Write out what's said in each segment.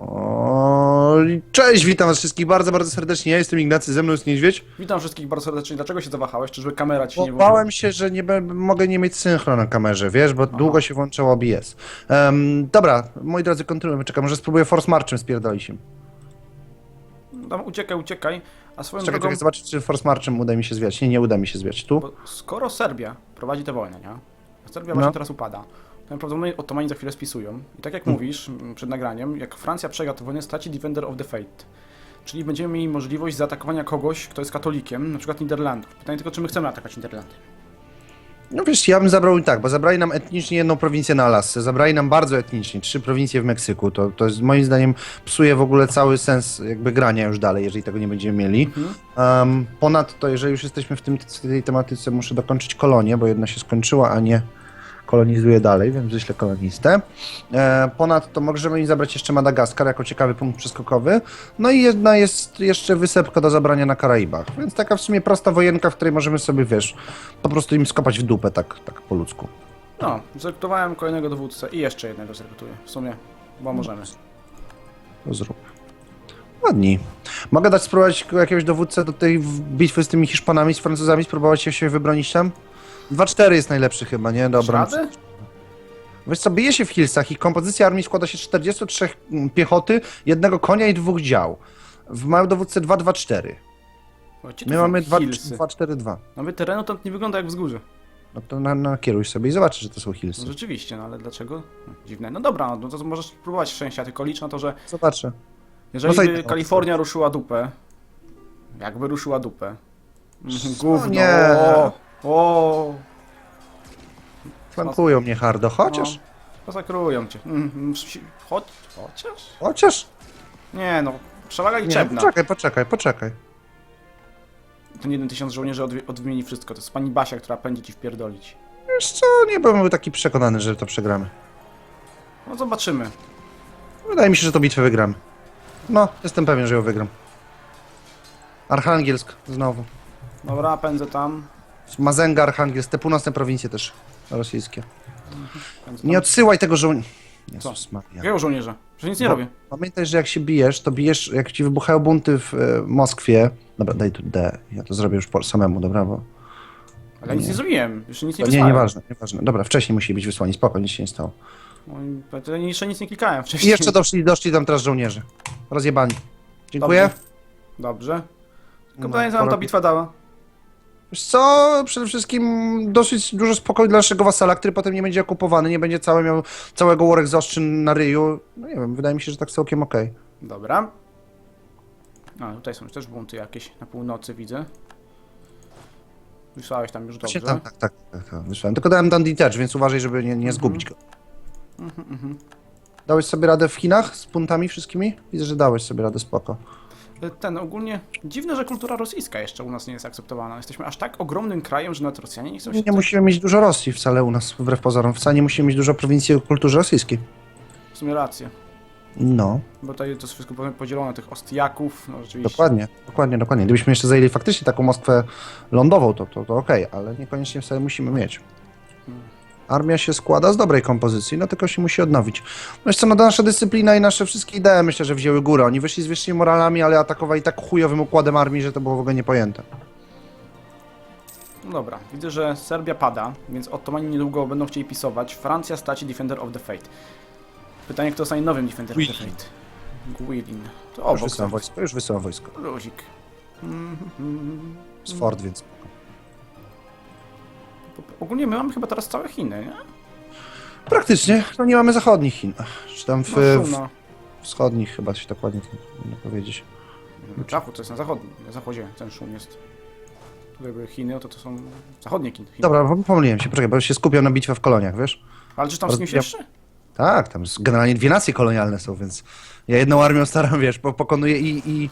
O, cześć, witam was wszystkich bardzo, bardzo serdecznie. Ja jestem Ignacy, ze mną jest Niedźwiedź. Witam wszystkich bardzo serdecznie. Dlaczego się zawahałeś? Czyżby kamera ci nie włączyła? Bałem się, że nie be- mogę nie mieć synchro na kamerze, wiesz, bo długo się włączał OBS. Dobra, moi drodzy, kontynuujemy. Czekam, może spróbuję Force Marchem spierdolić im. Tam uciekaj, uciekaj. A swoją Czekaj, drogą, czekaj, zobaczyć, czy Force Marchem uda mi się zwiać. Nie, nie uda mi się zwiać. Tu? bo skoro Serbia prowadzi tę wojnę, nie? A Serbia No. właśnie teraz upada. To prawdopodobnie Ottomani za chwilę spisują. I tak jak Hmm. mówisz m, przed nagraniem, jak Francja przegra tę wojnę, straci Defender of the Fate. Czyli będziemy mieli możliwość zaatakowania kogoś, kto jest katolikiem, na przykład Niderlandów. Pytanie tylko, czy my chcemy atakować Niderlandy. No wiesz, ja bym zabrał tak, bo zabrali nam etnicznie jedną prowincję na Alasce, zabrali nam bardzo etnicznie trzy prowincje w Meksyku. To, to jest moim zdaniem psuje w ogóle cały sens jakby grania już dalej, jeżeli tego nie będziemy mieli. Um, ponadto, jeżeli już jesteśmy w tym, w tej tematyce, muszę dokończyć kolonię, bo jedna się skończyła, a nie kolonizuję dalej, więc wyślę kolonistę. E, ponadto możemy im zabrać jeszcze Madagaskar jako ciekawy punkt przeskokowy. No i jedna jest jeszcze wysepka do zabrania na Karaibach. Więc taka w sumie prosta wojenka, w której możemy sobie, wiesz, po prostu im skopać w dupę, tak, tak po ludzku. No, zrekrutowałem kolejnego dowódcę i jeszcze jednego zrekrutuję. W sumie, bo możemy. To zrób. Ładni. Mogę dać spróbować jakiegoś dowódcę do tej bitwy z tymi Hiszpanami, z Francuzami, spróbować się wybronić tam? 2-4 jest najlepszy chyba, nie? Dobra. Rady? Wiesz co, bije się w Hillsach i kompozycja armii składa się z 43 piechoty, jednego konia i dwóch dział. W małym dowódce 2-2-4. Chodźcie tu My są mamy hillsy. 2-4-2. Nawet terenu to nie wygląda jak wzgórze. No to na, nakieruj sobie i zobaczysz, że to są No Hillsy. rzeczywiście, no ale dlaczego? No, Dziwne. No dobra, no to możesz spróbować szczęścia, tylko licz na to, że Zobaczę. jeżeli No by. Kalifornia ruszyła dupę, jakby ruszyła dupę, mhm, gówno, nie. o, o, Flankują mnie hardo, chociaż. No, masakrują cię. Mhm, Choć, chociaż? Chociaż. Nie no, przewaga Nie, liczebna. poczekaj, poczekaj, poczekaj. Ten jeden tysiąc żołnierzy odwie- odmieni wszystko, to jest pani Basia, która pędzi ci wpierdolić. Wiesz co, nie byłem taki przekonany, że to przegramy. No zobaczymy. Wydaje mi się, że to bitwę wygramy. No, jestem pewien, że ją wygram. Archangielsk, znowu. Dobra, pędzę tam. Mazenga, Archangielsk, te północne prowincje też rosyjskie. Nie odsyłaj tego żołnierza. Jezus Maria. Jakiego żołnierza? Że nic nie Bo- robię. Pamiętaj, że jak się bijesz, to bijesz, jak ci wybuchają bunty w e, Moskwie. Dobra, daj tu D. Ja to zrobię już po samemu, dobra, bo... Ale ja nic nie zrobiłem. Jeszcze nic nie Nie, wysłałem. nieważne, nieważne. Dobra, wcześniej musi być wysłani, spoko, nic się nie stało. To jeszcze nic nie klikałem I wcześniej. jeszcze doszli, doszli tam teraz żołnierze. Rozjebani. Dziękuję. Dobrze. Dobrze. Tylko No, pytanie, co nam ta bitwa dała? Wiesz co, przede wszystkim dosyć dużo spokoju dla naszego wasala, który potem nie będzie okupowany, nie będzie cały miał całego worek zostrzyn na ryju. No nie wiem, wydaje mi się, że tak całkiem okej. Dobra. A, tutaj są też bunty jakieś na północy, widzę. Wysłałeś tam już dobrze. Właśnie Tak, tak, tak, tak, tak, wysłałem. Tylko dałem Dandy Touch, więc uważaj, żeby nie, nie zgubić go. Mhm, mhm. Dałeś sobie radę w Chinach z puntami wszystkimi? Widzę, że dałeś sobie radę, spoko. Ten ogólnie dziwne, że kultura rosyjska jeszcze u nas nie jest akceptowana. Jesteśmy aż tak ogromnym krajem, że nawet Rosjanie nie chcą się. Nie musimy mieć dużo Rosji wcale u nas, wbrew pozorom. Wcale nie musimy mieć dużo prowincji o kulturze rosyjskiej. W sumie rację. No, Bo tutaj to jest wszystko podzielone tych Ostiaków, no rzeczywiście. dokładnie, dokładnie, dokładnie. Gdybyśmy jeszcze zajęli faktycznie taką Moskwę lądową, to, to, to okej, ale niekoniecznie wcale musimy mieć. Armia się składa z dobrej kompozycji, no tylko się musi odnowić. Wiesz co, no to nasza dyscyplina i nasze wszystkie idee myślę, że wzięły górę. Oni wyszli z wyższymi moralami, ale atakowali tak chujowym układem armii, że to było w ogóle niepojęte. No dobra, widzę, że Serbia pada, więc Ottomani niedługo będą chcieli pisować. Francja straci Defender of the Fate. Pytanie, kto zostanie nowym Defender of the. Fate? Guilin. To Już obok. wysyłam wojsko, już wysyłam wojsko. Luzik. Mhm. Z Ford, więc... Ogólnie my mamy chyba teraz całe Chiny, nie? Praktycznie, no nie mamy zachodnich Chin. Czy tam w, No, w wschodnich chyba się tak ładnie nie powiedzieć. Zachód to jest na zachodnim, na zachodzie ten szum jest. Tutaj były Chiny, no to to są zachodnie Chiny. Chiny. Dobra, pom- pomyliłem się, poczekaj, bo się skupiam na bitwę w koloniach, wiesz? Ale czy tam z kimś Ja- jeszcze? Tak, tam jest- generalnie dwie nacje kolonialne są, więc ja jedną armią staram, wiesz, po, pokonuję i... i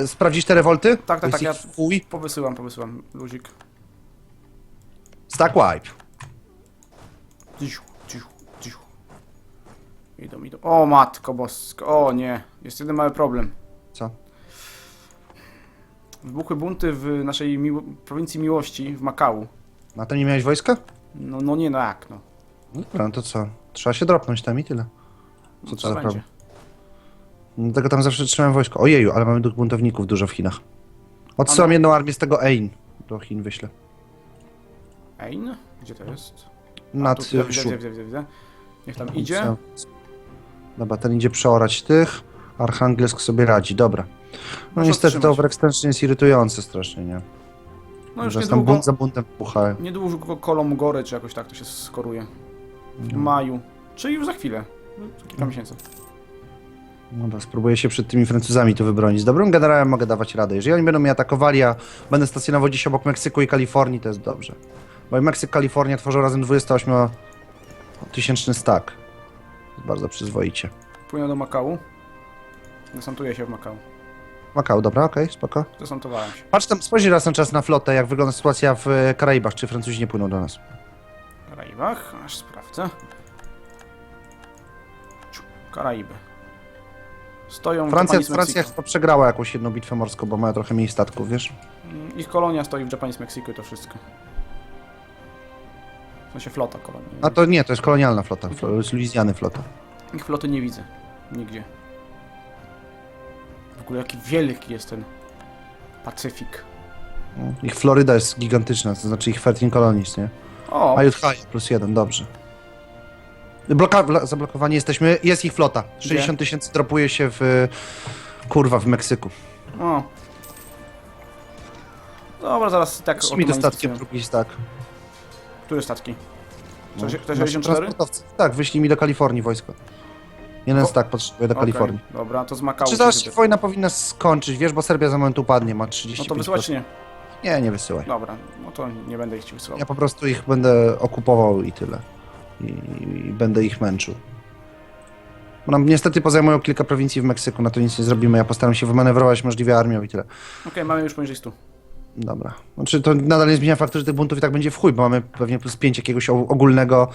yy, sprawdzisz te rewolty? tak, tak, jest ja- ich Chuj. Powysyłam, powysyłam. Luzik. Stack wipe. Cicho, cicho, cicho. Idą, idą. O matko bosko, o nie. Jest jeden mały problem. Co? Wybuchły bunty w naszej miło prowincji Miłości, w Makału. Na to nie miałeś wojska? No, no nie, no jak, no. Dobra, no to co? Trzeba się dropnąć tam i tyle. no Co to trzeba za problem? Dlatego tam zawsze trzymałem wojsko. Ojeju, ale mamy buntowników dużo w Chinach. Odsyłam jedną armię z tego Ein. Do Chin wyślę. Ein? Gdzie to jest? Nad tu, widzę, widzę, widzę, widzę. Niech tam idzie. Dobra, ten idzie przeorać tych. Archangelsk sobie radzi, dobra. No Można niestety to overextension jest irytujące strasznie, nie? No już Zaraz tam niedługo, bunt za buntem puchają. niedługo Kolom Gory, czy jakoś tak to się skoruje. W maju. Czyli już za chwilę. Za kilka miesięcy. Dobra, spróbuję się przed tymi Francuzami tu wybronić. Z dobrym generałem mogę dawać radę. Jeżeli oni będą mnie atakowali, a będę stacjonował gdzieś obok Meksyku i Kalifornii, to jest dobrze. Meksyk, Kalifornia tworzą razem 28-tysięczny stack. Bardzo przyzwoicie. Płynę do Makału. Desantuję się w Makału. Makao, dobra, okej, spoko. Desantowałem się. Patrz tam, spojrzyj raz na czas na flotę, jak wygląda sytuacja w e, Karaibach, czy Francuzi nie płyną do nas. Karaibach, aż sprawdzę. Ciu, Karaiby. Stoją Francja, Japanese Francja Mexico. chyba przegrała jakąś jedną bitwę morską, bo ma trochę mniej statków, wiesz? Mm, Ich kolonia stoi w Japanese Mexico i to wszystko. W sensie flota kolonii. A to nie, to jest kolonialna flota, flo- z Luizjany flota. Ich floty nie widzę. Nigdzie. W ogóle jaki wielki jest ten Pacyfik. No, Ich Floryda jest gigantyczna, to znaczy ich 13 colonies, nie? O, A Juthaja plus jeden, dobrze. Bloka blo- zablokowani jesteśmy, jest ich flota. 60 tysięcy dropuje się w... Kurwa, w Meksyku. o. Dobra, zaraz tak Z mi to statkiem otomatycznie- drugi stack. Które statki? No, Ktoś, ktoś nasze 64? transportowce. Tak, wyślij mi do Kalifornii wojsko. Jeden O. stack potrzebuje do Okej, Kalifornii. Dobra, to z Makału. Czy zaraz się wojna powinna skończyć, wiesz, bo Serbia za moment upadnie, ma 35%. No to wysłać czy nie? Nie, nie wysyłaj. Dobra, no to nie będę ich ci wysyłał. Ja po prostu ich będę okupował i tyle. I, i będę ich męczył. Bo nam niestety pozajmują kilka prowincji w Meksyku, na to nic nie zrobimy. Ja postaram się wymanewrować możliwie armią i tyle. Okej, mamy już poniżej 100. Dobra. Znaczy to nadal nie zmienia faktu, że tych buntów i tak będzie w chuj, bo mamy pewnie plus 5 jakiegoś ogólnego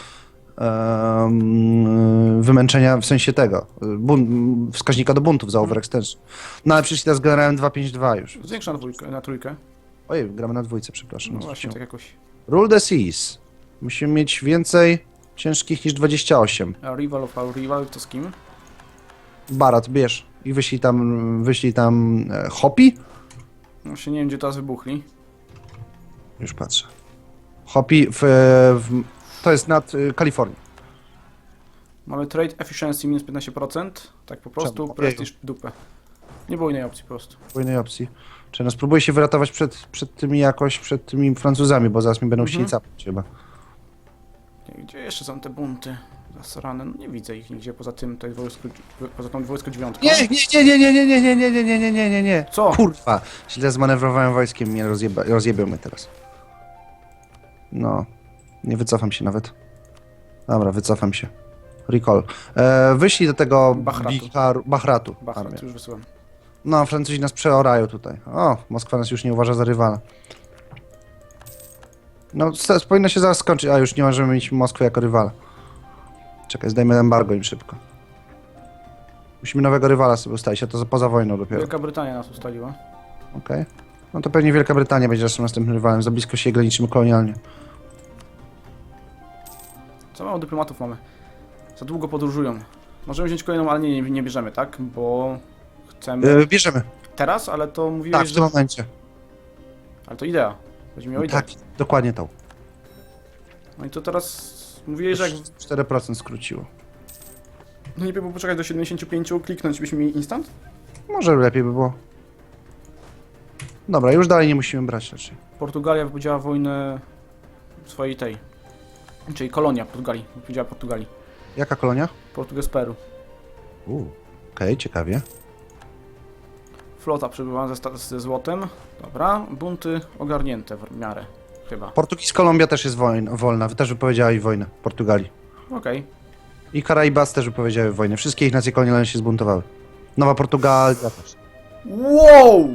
em, wymęczenia w sensie tego. Bun, wskaźnika do buntów za overextension. No ale przyszli teraz generałem 252 już. Zwiększa na, dwójkę, na trójkę. Ojej, gramy na dwójce, przepraszam. No właśnie, tak jakoś. Rule the seas. Musimy mieć więcej ciężkich niż 28. A rival of our rival to z kim? Barat, bierz. I wyślij tam, wyślij tam e, Hopi? No się nie wiem, gdzie teraz wybuchli. Już patrzę. Hopi w, w, to jest nad y, Kalifornią. Mamy trade efficiency minus 15%. Tak po prostu, Czemu? prestige dupę. Nie było innej opcji po prostu. Po innej opcji. Czy no spróbuję się wyratować przed, przed tymi jakoś, przed tymi Francuzami, bo zaraz mi będą Mhm. chcieli capnąć chyba. Gdzie jeszcze są te bunty? Zasrane, no nie widzę ich nigdzie poza tym, tej wojsku, poza tą wojsko dziewiątką. Nie, nie, nie, nie, nie, nie, nie, nie, nie, nie, nie, nie, nie, nie. Co? Kurwa, źle zmanewrowałem wojskiem, mnie rozjeba, rozjebią mnie teraz. No, nie wycofam się nawet. Dobra, wycofam się. Recall. E, wyślij do tego Bahratu. Biharu, Bahratu. armię. Już wysyłam. No, Francuzi nas przeorają tutaj. O, Moskwa nas już nie uważa za rywala. No, s- powinno się zaraz skończyć, a już nie możemy mieć Moskwy jako rywala. Czekaj, zdajmy embargo im szybko. Musimy nowego rywala sobie ustalić, a to za- poza wojną dopiero. Wielka Brytania nas ustaliła. Okej. No to pewnie Wielka Brytania będzie naszym następnym rywalem. Za blisko się graniczymy kolonialnie. Co mało dyplomatów mamy? Za długo podróżują. Możemy wziąć kolejną, ale nie, nie, bierzemy, tak? Bo chcemy... Yy, bierzemy. Teraz, ale to mówiłeś, Tak, w że... tym momencie. Ale to idea. Będziemy miał ideę. Tak, dokładnie to. No i to teraz... Mówiłeś, że jak... 4% skróciło. No nie było poczekać do 75, kliknąć byśmy mieli instant? Może lepiej by było. Dobra, już dalej nie musimy brać raczej. Portugalia wypowiedziała wojnę swojej tej. Czyli kolonia Portugalii. Wypowiedziała Portugalii. Jaka kolonia? Portugal z Peru. Uuu. Okej, ciekawie. Flota przybywa ze, ze złotem. Dobra. Bunty ogarnięte w miarę. Chyba. Portugis Kolumbia też jest wojn, wolna. Też wypowiedziała wojnę. Portugalii. Okej. I Karaibas też wypowiedziały wojnę. Wszystkie ich nacje kolonialne się zbuntowały. Nowa Portugalia też. Wow!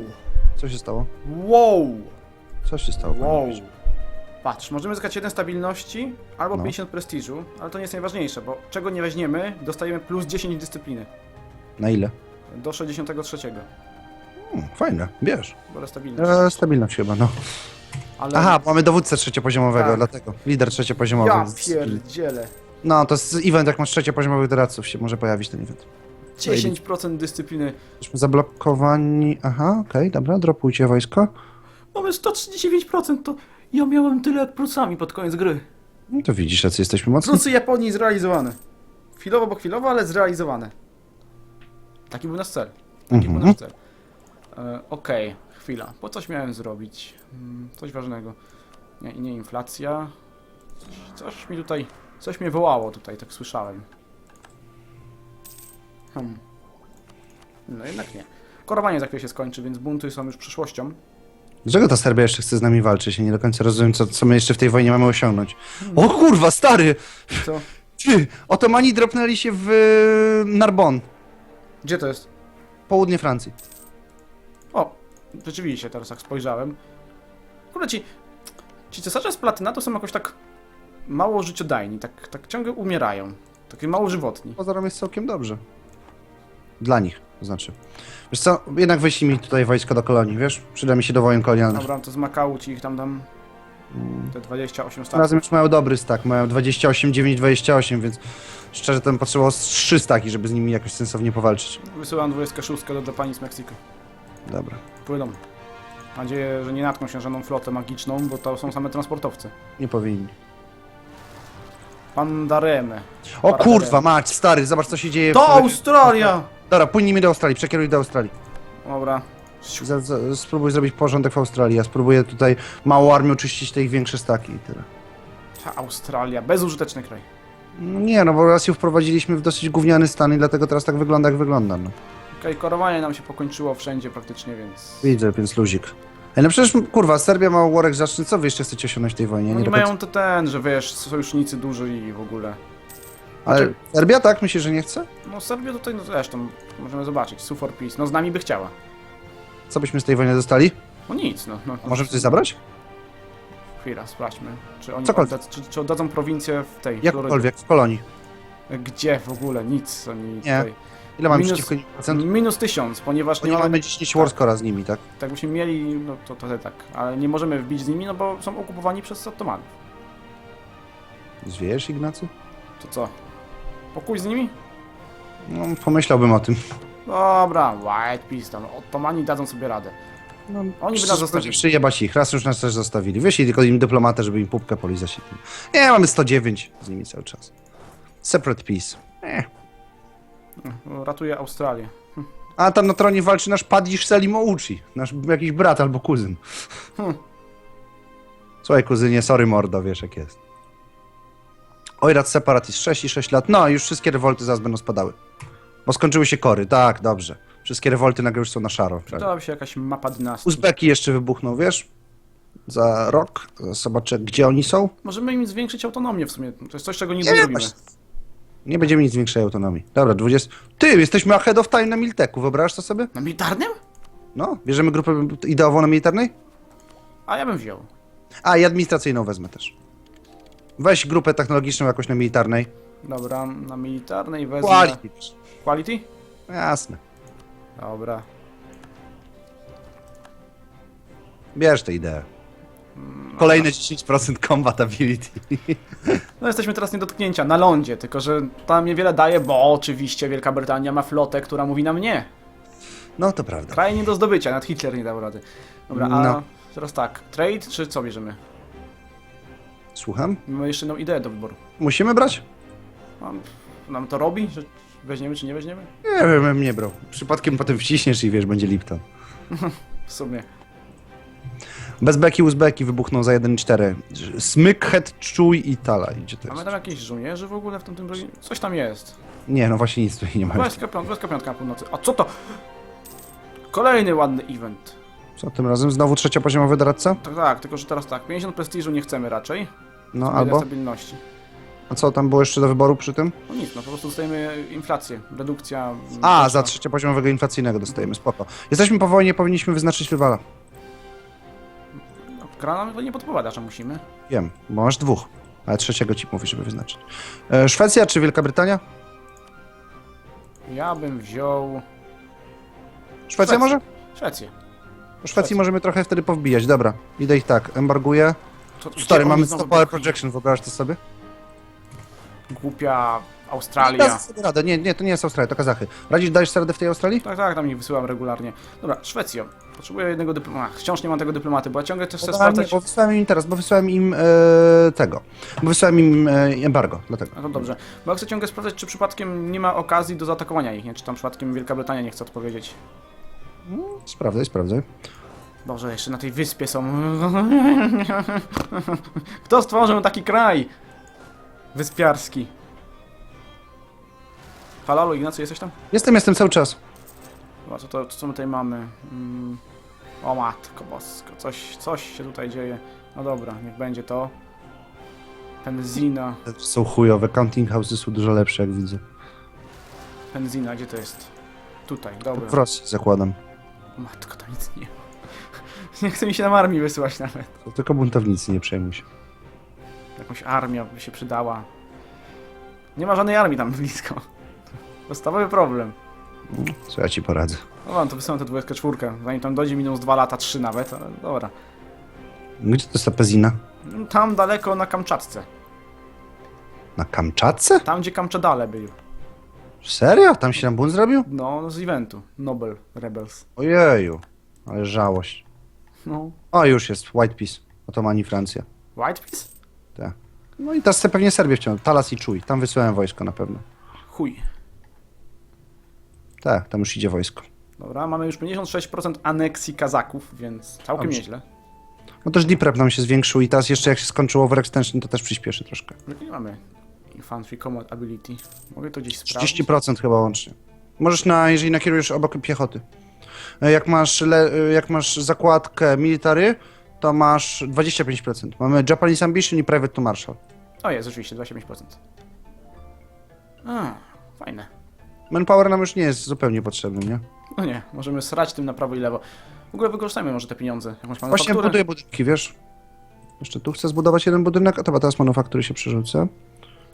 Co się stało? Wow! Co się stało? panie Wow! Patrz, możemy zyskać 1 stabilności albo No. 50 prestiżu, ale to nie jest najważniejsze, bo czego nie weźmiemy, dostajemy plus 10 dyscypliny. Na ile? Do 63. Hmm, fajne, bierz. Wolę stabilność. E, stabilność chyba, no. Ale... Aha, mamy dowódcę trzeciopoziomowego, Tak. dlatego. Lider trzeciopoziomowy. Ja Z- pierdzielę. No, to jest event, jak masz trzeciopoziomowych doradców, się może pojawić ten event. 10% dyscypliny. Jesteśmy zablokowani. Aha, okej, dobra, dropujcie wojsko. Mamy 139%, to ja miałem tyle jak Prusami pod koniec gry. No to widzisz, jacy jesteśmy mocni. Prusy Japonii zrealizowane. Chwilowo, bo chwilowo, ale zrealizowane. Taki był nasz cel. Taki był Mhm. nasz cel. E, Okej, chwila. Po coś miałem zrobić? Mm, Coś ważnego. Nie, nie inflacja. Coś, coś mi tutaj... Coś mnie wołało tutaj, tak słyszałem. Hmm. No jednak nie. Korowanie za chwilę się skończy, więc bunty są już przyszłością. Dlaczego ta Serbia jeszcze chce z nami walczyć? Ja nie do końca rozumiem, co, co my jeszcze w tej wojnie mamy osiągnąć. O kurwa, stary! Co? Ty! Otomani dropnęli się w y, Narbonne, Gdzie to jest? południe Francji. Rzeczywiście, teraz jak spojrzałem. Kurde, ci, ci cesarze z Platyna są jakoś tak mało życiodajni, tak, tak ciągle umierają. Takie mało żywotni. Pozorom jest całkiem dobrze. Dla nich, to znaczy. Wiesz co, jednak wyślij mi tutaj wojsko do kolonii, wiesz? Przyda mi się do wojen kolonialnych. Dobra, to z Makału ci ich tam dam te 28 Tym statków. razem już mają dobry stack, mają 28, 9, 28, więc szczerze to bym potrzebował z 3 staki, żeby z nimi jakoś sensownie powalczyć. Wysyłam 26 do Japanii z Meksyku. Dobra. Płyną. Mam nadzieję, że nie natkną się na żadną flotę magiczną, bo to są same transportowce. Nie powinni. Pandaremy. O kurwa, mać, stary, zobacz co się dzieje To w... Australia! Dobra, płyń mi do Australii, przekieruj do Australii. Dobra. Za, za, spróbuj zrobić porządek w Australii. Ja spróbuję tutaj małą armią czyścić te ich większe staki i tyle. Ta Australia, bezużyteczny kraj. Nie, no bo raz ją wprowadziliśmy w dosyć gówniany stan i dlatego teraz tak wygląda jak wygląda, no. Okej, korowanie nam się pokończyło wszędzie praktycznie, więc... Widzę, więc luzik. Ej, no przecież, kurwa, Serbia ma worek zaczny, co wy jeszcze chcecie osiągnąć w tej wojnie? Oni końca- mają to ten, że wiesz, sojusznicy duży i w ogóle. Ale Serbia tak? Myślisz, że nie chce? No Serbię tutaj no zresztą możemy zobaczyć. Sue for peace. No z nami by chciała. Co byśmy z tej wojny dostali? No nic, no. no A możemy coś zabrać? Chwila, sprawdźmy. Czy oni Cokolwiek. odda, czy, czy oddadzą prowincję w tej Jakkolwiek, w kolonii. Florydzie? Gdzie w ogóle? Nic oni Nie. tutaj. Ile mamy Minus- przeciwko procent? Minus tysiąc, ponieważ Bo nie nie mamy... mamy 10 Warscora z nimi, tak? Tak byśmy mieli, no to, to tak. Ale nie możemy wbić z nimi, no bo są okupowani przez Ottomanów. Zwiejesz, Ignacy? To co? Pokój z nimi? No, pomyślałbym o tym. Dobra, White tam. Ottomani dadzą sobie radę. No, Oni by nas zostawili. Przyjebać ich, raz już nas też zostawili. Wyślij tylko im dyplomatę, żeby im pupkę polizać. Nie, mamy 109 z nimi cały czas. Separate peace. Eh. Ratuje Australię. A tam na tronie walczy nasz Padisz Selimouchi. Nasz jakiś brat albo kuzyn. Hmm. Słuchaj, kuzynie, sorry mordo, wiesz jak jest. Ojrat Separatist 6 i 6 lat. No, już wszystkie rewolty zaraz będą spadały. Bo skończyły się kory, tak, dobrze. Wszystkie rewolty nagle już są na szaro. Przydałaby się jakaś mapa dynastii. Uzbeki jeszcze wybuchną, wiesz? Za rok. Zobaczę, gdzie oni są. Możemy im zwiększyć autonomię w sumie. To jest coś, czego nigdy Nie, nie robimy. właśnie. Nie będziemy nic większej autonomii. Dobra, 20. Ty, jesteśmy ahead of time na Milteku, wyobrażasz to sobie? Na militarnym? No, bierzemy grupę ideową na militarnej? A ja bym wziął. A, i administracyjną wezmę też. Weź grupę technologiczną jakoś na militarnej. Dobra, na militarnej wezmę... Quality. Quality? Jasne. Dobra. Bierz tę ideę. Kolejne 10% combatability. No jesteśmy teraz nie dotknięcia na lądzie, tylko że tam niewiele daje, bo oczywiście Wielka Brytania ma flotę, która mówi nam nie. No, to prawda. Kraj nie do zdobycia, nawet Hitler nie dał rady. Dobra, a No. teraz tak, trade czy co bierzemy? Słucham? Mamy jeszcze jedną ideę do wyboru. Musimy brać? Nam, nam to robi, że weźmiemy czy nie weźmiemy? Nie wiem, bym nie brał. Przypadkiem potem wciśniesz i wiesz, będzie Lipton. W sumie. Bezbeki, Uzbeki wybuchną za 1,4. Smyk, Het, Czuj i Tala. Gdzie to Mamy tam jakieś żołnierzy w ogóle w tym tym? Coś tam jest. Nie, no właśnie nic tutaj nie ma. Wojska, piąt, wojska piątka na północy. A co to? Kolejny ładny event. Co tym razem? Znowu trzeciopoziomowy doradca? Tak, tak, tylko że teraz tak, 50 prestiżu nie chcemy raczej. No Albo stabilności. A co tam było jeszcze do wyboru przy tym? No nic, no po prostu dostajemy inflację, redukcja. A, widoczna. za trzeciopoziomowego inflacyjnego dostajemy, spoko. Jesteśmy po wojnie, powinniśmy wyznaczyć rywala. Gra nam to nie podpowiada, że musimy. Wiem, bo masz dwóch. Ale trzeciego ci mówi, żeby wyznaczyć. E, Szwecja czy Wielka Brytania? Ja bym wziął Szwecja Szwecja. może? Szwecję. Po Szwecji możemy trochę wtedy powbijać, dobra. Idę ich tak, embarguję. Co, gdzie Stary, oni mamy znowu 100 power byli? projection, wyobraź to sobie? Głupia Australia. Sobie radę. Nie, nie, to nie jest Australia, to Kazachy. Radzisz, dajesz sobie radę w tej Australii? Tak, tak, tam ich wysyłam regularnie. Dobra, Szwecja. Potrzebuję jednego dyplomata. Wciąż nie mam tego dyplomaty, bo ja ciągle też chcę Bo, nie, sprawdzać... bo wysłałem im teraz, bo wysłałem im e, tego. Bo wysłałem im e, embargo, dlatego. No to dobrze. Bo ja chcę ciągle sprawdzać, czy przypadkiem nie ma okazji do zaatakowania ich, nie? Czy tam przypadkiem Wielka Brytania nie chce odpowiedzieć. Sprawdzaj, sprawdzaj. Boże, jeszcze na tej wyspie są. Kto stworzył taki kraj? Wyspiarski. Halo, Ignacy, jesteś tam? Jestem, jestem cały czas. Chyba, co, to, co my tutaj mamy? Mm. O matko bosko, coś, coś się tutaj dzieje. No dobra, niech będzie to. Penzina. Są chujowe, counting houses są dużo lepsze, jak widzę. Penzina, gdzie to jest? Tutaj, dobra. W Rosji zakładam. Matko, tam nic nie ma. Nie chce mi się na armii wysyłać nawet. To tylko buntownicy, nie przejmuj się. Jakąś armię by się przydała. Nie ma żadnej armii tam blisko. Podstawowy problem. Co ja ci poradzę? No mam, to wysyłam tę 24. Zanim tam dojdzie minus 2 lata, 3 nawet, ale dobra. Gdzie to jest ta pezina? Tam daleko na Kamczatce. Na Kamczatce? Tam, gdzie Kamczadale był. Serio? Tam się nam bunt zrobił? No, z eventu. Nobel Rebels. Ojeju. Ale żałość. No. O, już jest. White Peace. Otomani Francja. White Peace? Tak. No i teraz pewnie Serbię wciąż. Talas i Czuj. Tam wysyłałem wojsko na pewno. Chuj. Tak, tam już idzie wojsko. Dobra, mamy już 56% aneksji Kazaków, więc całkiem Dobrze. nieźle. No też deep rep nam się zwiększył i teraz jeszcze jak się skończyło over extension, to też przyspieszy troszkę. Nie mamy Infantry Combat Ability. Mogę to gdzieś sprawdzić? 30% chyba łącznie. Możesz na, jeżeli nakierujesz obok piechoty. E, Jak masz, le, e, jak masz zakładkę military, to masz 25%. Mamy Japanese Ambition i Private to Marshal. O jest, rzeczywiście, 25%. A, fajne. Manpower nam już nie jest zupełnie potrzebny, nie? No nie, możemy srać tym na prawo i lewo. W ogóle wykorzystajmy może te pieniądze. Jakąś Właśnie manufakturę. buduję budynki, wiesz? Jeszcze tu chcę zbudować jeden budynek, a to teraz manufaktury się przerzucę.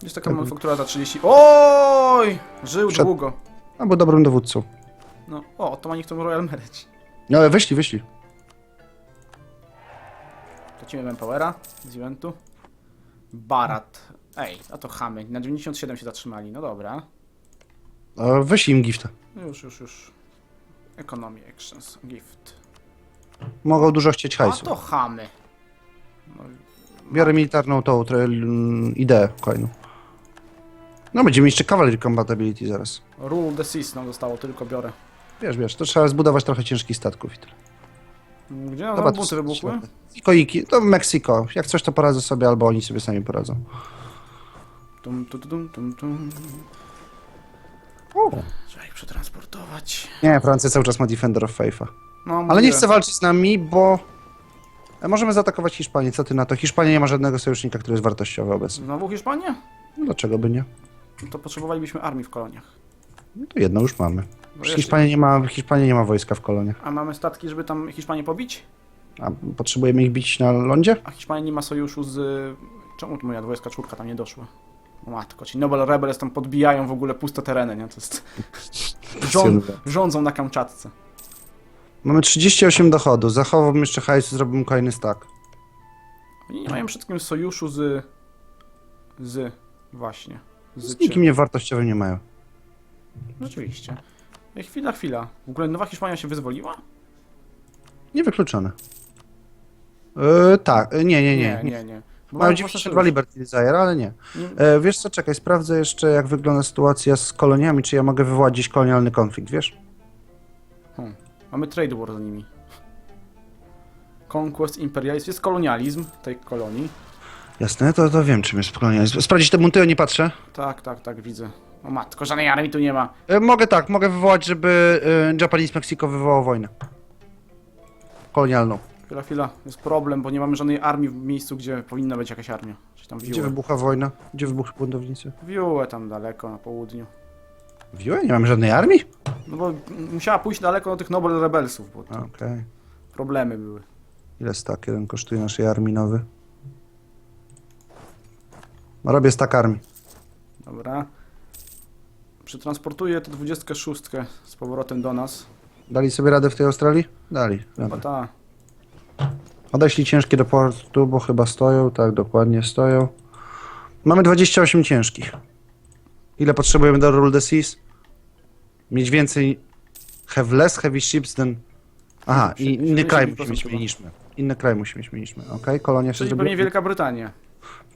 Jest taka manufaktura za 30... Oj! Żył Przed- długo. Albo dobrym dowódcą. No, o, Ottomani chcą Royal Marriage. No ale wyślij, wyślij. Lecimy Manpowera z eventu. Barat. Ej, a to chamy. Na 97 się zatrzymali, no dobra. E, Wyślij im gifta. No Już, już, już. Economy Actions, gift. Mogą dużo chcieć A hajsu. to chamy. No, Biorę militarną tą tre- l- ideę kolejną. No będziemy jeszcze cavalry compatibility zaraz. Rule the Seas nam zostało, tylko biorę. Wiesz, wiesz, to trzeba zbudować trochę ciężkich statków i tyle. Gdzie nam bunty wybuchły? Meksiko, Iki, to Meksyko. Jak coś to poradzę sobie, albo oni sobie sami poradzą. Tum, tum, tum, tum, tum. Trzeba ich przetransportować. Nie, Francja cały czas ma Defender of Faith'a. No, Ale nie mówię. chce walczyć z nami, bo... E, Możemy zaatakować Hiszpanię, co ty na to? Hiszpania nie ma żadnego sojusznika, który jest wartościowy obecnie. Znowu Hiszpania? No, Dlaczego by nie? No To potrzebowalibyśmy armii w koloniach. No to jedno już mamy. Jeszcze- Hiszpania nie ma, Hiszpania nie ma wojska w koloniach. A mamy statki, żeby tam Hiszpanię pobić? A potrzebujemy ich bić na lądzie? A Hiszpania nie ma sojuszu z... Czemu moja 24 tam nie doszła? Matko, ci Nobel Rebels tam podbijają w ogóle puste tereny, nie? To jest... Rząd, rządzą na Kamczatce. Mamy 38 dochodu. Zachowam jeszcze hajsu, zrobimy kolejny stack. Oni nie mają przed kim sojuszu z... Z... Właśnie. Z, Z nikim nie wartościowym nie mają. Rzeczywiście. Ej, chwila, chwila. W ogóle Nowa Hiszpania się wyzwoliła? Niewykluczone. Yy, tak, e, nie, nie, nie. nie. nie, Mają mają 92 własny Liberty Desire, ale nie. Nie- E, wiesz co, czekaj, sprawdzę jeszcze jak wygląda sytuacja z koloniami, czy ja mogę wywołać gdzieś kolonialny konflikt, wiesz? Hmm. Mamy trade war z nimi. Conquest, imperializm, jest kolonializm tej kolonii. Jasne, to, to wiem czym jest kolonializm. Sprawdzić te bunty, ja nie patrzę. Tak, tak, tak, widzę. O matko, żadnej armii tu nie ma. E, mogę tak, mogę wywołać, żeby e, Japanese Mexico wywołał wojnę. Kolonialną. Chwila, chwila, jest problem, bo nie mamy żadnej armii w miejscu, gdzie powinna być jakaś armia. Czy tam Gdzie wybucha wojna? Gdzie wybuchły buntownicy? Wiłe tam daleko, na południu. Wiłe? Nie mamy żadnej armii? No bo musiała pójść daleko do tych Nobel Rebelsów, bo A, Okej. problemy były. Ile stak jeden kosztuje naszej armii nowy? Robię stak armii. Dobra. Przetransportuję tę 26 z powrotem do nas. Dali sobie radę w tej Australii? Dali. Chyba ta. Odeślij ciężkie do portu, bo chyba stoją. Tak, dokładnie stoją. Mamy 28 ciężkich. Ile potrzebujemy do Rule the Seas? Mieć więcej... Have less heavy ships than... Aha, i inny kraj 70% musi mieć mniej niż my. Inny kraj musi mieć mniej niż my. Okej, kolonia się Czyli zrobiła. pewnie Wielka Brytania.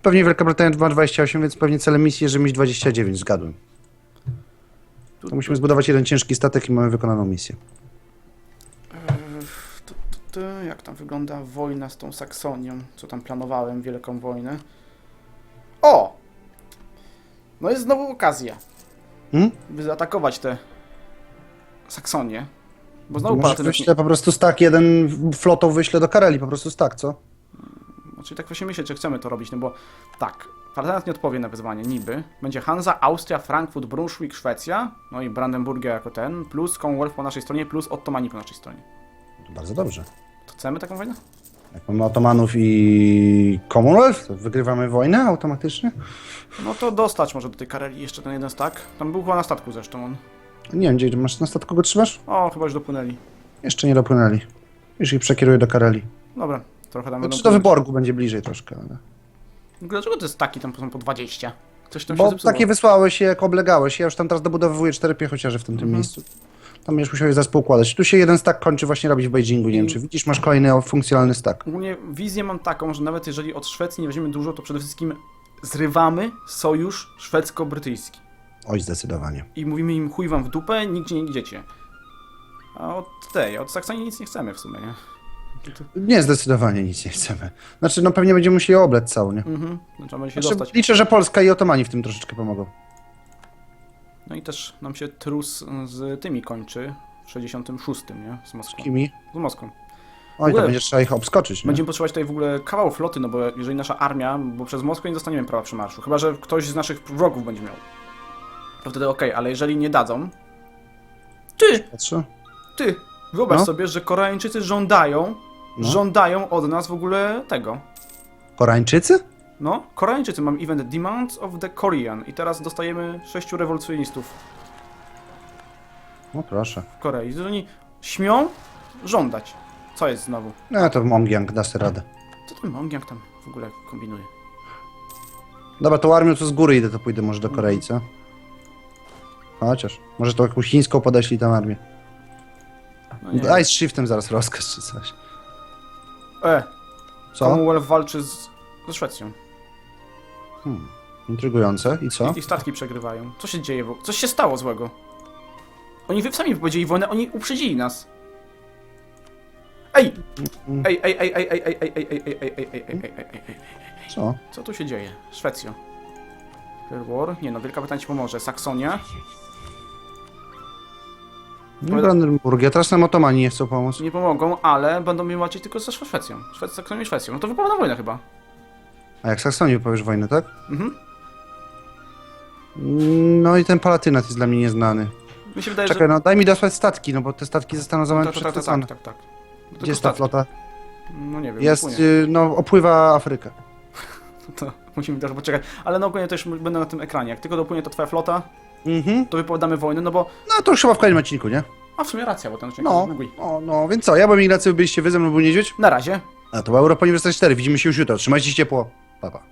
Pewnie Wielka Brytania ma 28, więc pewnie celem misji jest, żeby mieć 29, zgadłem. Tu, To musimy zbudować jeden ciężki statek i mamy wykonaną misję. Jak tam wygląda wojna z tą Saksonią? Co tam planowałem? Wielką wojnę. O! No jest znowu okazja, Hmm? by zaatakować te Saksonię. Bo znowu może Palatynos... wyślę po prostu stak, jeden flotą wyślę do Kareli, po prostu stak, co? Znaczy tak właśnie myślę, czy chcemy to robić, no bo tak, Palatinat nie odpowie na wyzwanie, niby. Będzie Hansa, Austria, Frankfurt, Brunswick, Szwecja, no i Brandenburgia jako ten, plus Commonwealth po naszej stronie, plus Ottomani po naszej stronie. Bardzo dobrze. To chcemy taką wojnę? Jak mamy Otomanów i Commonwealth, to wygrywamy wojnę automatycznie? No to dostać może do tej Kareli jeszcze ten jeden stak. Tam był chyba na statku zresztą on. Nie wiem, gdzie masz na statku go trzymasz? O, chyba już dopłynęli. Jeszcze nie dopłynęli. Już ich przekieruję do Kareli. Dobra, trochę tam Znaczy do płynąć. Wyborgu będzie bliżej troszkę, ale... Dlaczego te staki tam są po 20? Coś tam się Bo zepsuło. takie wysłałeś je, jak oblegałeś. Ja już tam teraz dobudowywuję cztery piechociarze w tym, tym Mhm. miejscu. Tam będziesz musiał je zespół układać. Tu się jeden stak kończy właśnie robić w Beijingu. Nie wiem, czy widzisz, masz kolejny funkcjonalny stak. Ogólnie wizję mam taką, że nawet jeżeli od Szwecji nie weźmiemy dużo, to przede wszystkim zrywamy sojusz szwedzko-brytyjski. Oj, zdecydowanie. i mówimy im chuj wam w dupę, nigdzie nie idziecie. A od tej, od Saksonii nic nie chcemy w sumie, nie? Nie, zdecydowanie nic nie chcemy. Znaczy, no pewnie będziemy musieli oblec całą, nie? Mhm, no trzeba będzie się Znaczy, dostać. liczę, że Polska i Otomani w tym troszeczkę pomogą. No i też nam się trus z tymi kończy w 66, nie? Z Moskwą. Kimi? Z Moskwą. Oj, to ogóle- będzie trzeba ich obskoczyć, nie? Będziemy potrzebować tutaj w ogóle kawał floty, no bo jeżeli nasza armia, bo przez Moskwę nie dostaniemy prawa przemarszu, chyba że ktoś z naszych wrogów będzie miał. To wtedy okej, ale jeżeli nie dadzą... Ty! Patrzę. Ty! Wyobraź No. sobie, że Koreańczycy żądają, No. żądają od nas w ogóle tego, Koreańczycy? No, Koreańczycy mam event Demands of the Korean i teraz dostajemy sześciu rewolucjonistów No proszę. w Korei. że Oni śmią żądać. Co jest znowu? No to Mongiang da sobie radę. Co ten Mongiang tam w ogóle kombinuje? Dobra, to armią to z góry idę, to pójdę może do Korei, co? Chociaż. Może to jakąś chińską podeśli tam armię. No nie. Daj z shiftem zaraz rozkaz czy coś. E, Co? Commonwealth walczy z, ze Szwecją. Hmm. Intrygujące. I co? I statki przegrywają. Co się dzieje? Coś się stało złego. Oni sami wypowiedzieli wojnę, oni uprzedzili nas. Ej! Mm. Ej, ej, ej, ej, ej, ej, ej, ej, ej, ej, ej, ej, ej, ej, ej, ej, ej. Co? Co tu się dzieje? Szwecjo. Pearl War? Nie no, Wielka Brytania ci pomoże. Saksonia? No, Brandenburg. Ja teraz nam Otomani nie chcą pomóc. Nie pomogą, ale będą mi walczyć tylko ze Szwecją. Szwed Saksonią i Szwecją. No to wypada na wojnę chyba. A jak Saksonii wypowiesz wojnę, tak? Mhm. No i ten Palatynat jest dla mnie nieznany. Mi się wydaje, Czekaj, no daj mi dosłać statki, no bo te statki zostaną za że... moment Tak, tak, tak, tak. No Gdzie tylko jest ta statki. flota? No nie wiem, Jest, y, no opływa Afrykę. To musimy trochę poczekać. Ale no ogólnie też będę na tym ekranie. Jak tylko dopłynie ta twoja flota, Mhm. to wypowiadamy wojnę, no bo... No to już chyba w kolejnym odcinku, nie? A w sumie racja, bo ten odcinek No, jest długi. no, no, więc co, ja byłem Ignacy, wy byliście wy, ze mną był Niedźwiedź. Na razie. A to była Europa Uniwersytet 4, widzimy się już jutro, trzymajcie się ciepło. 爸爸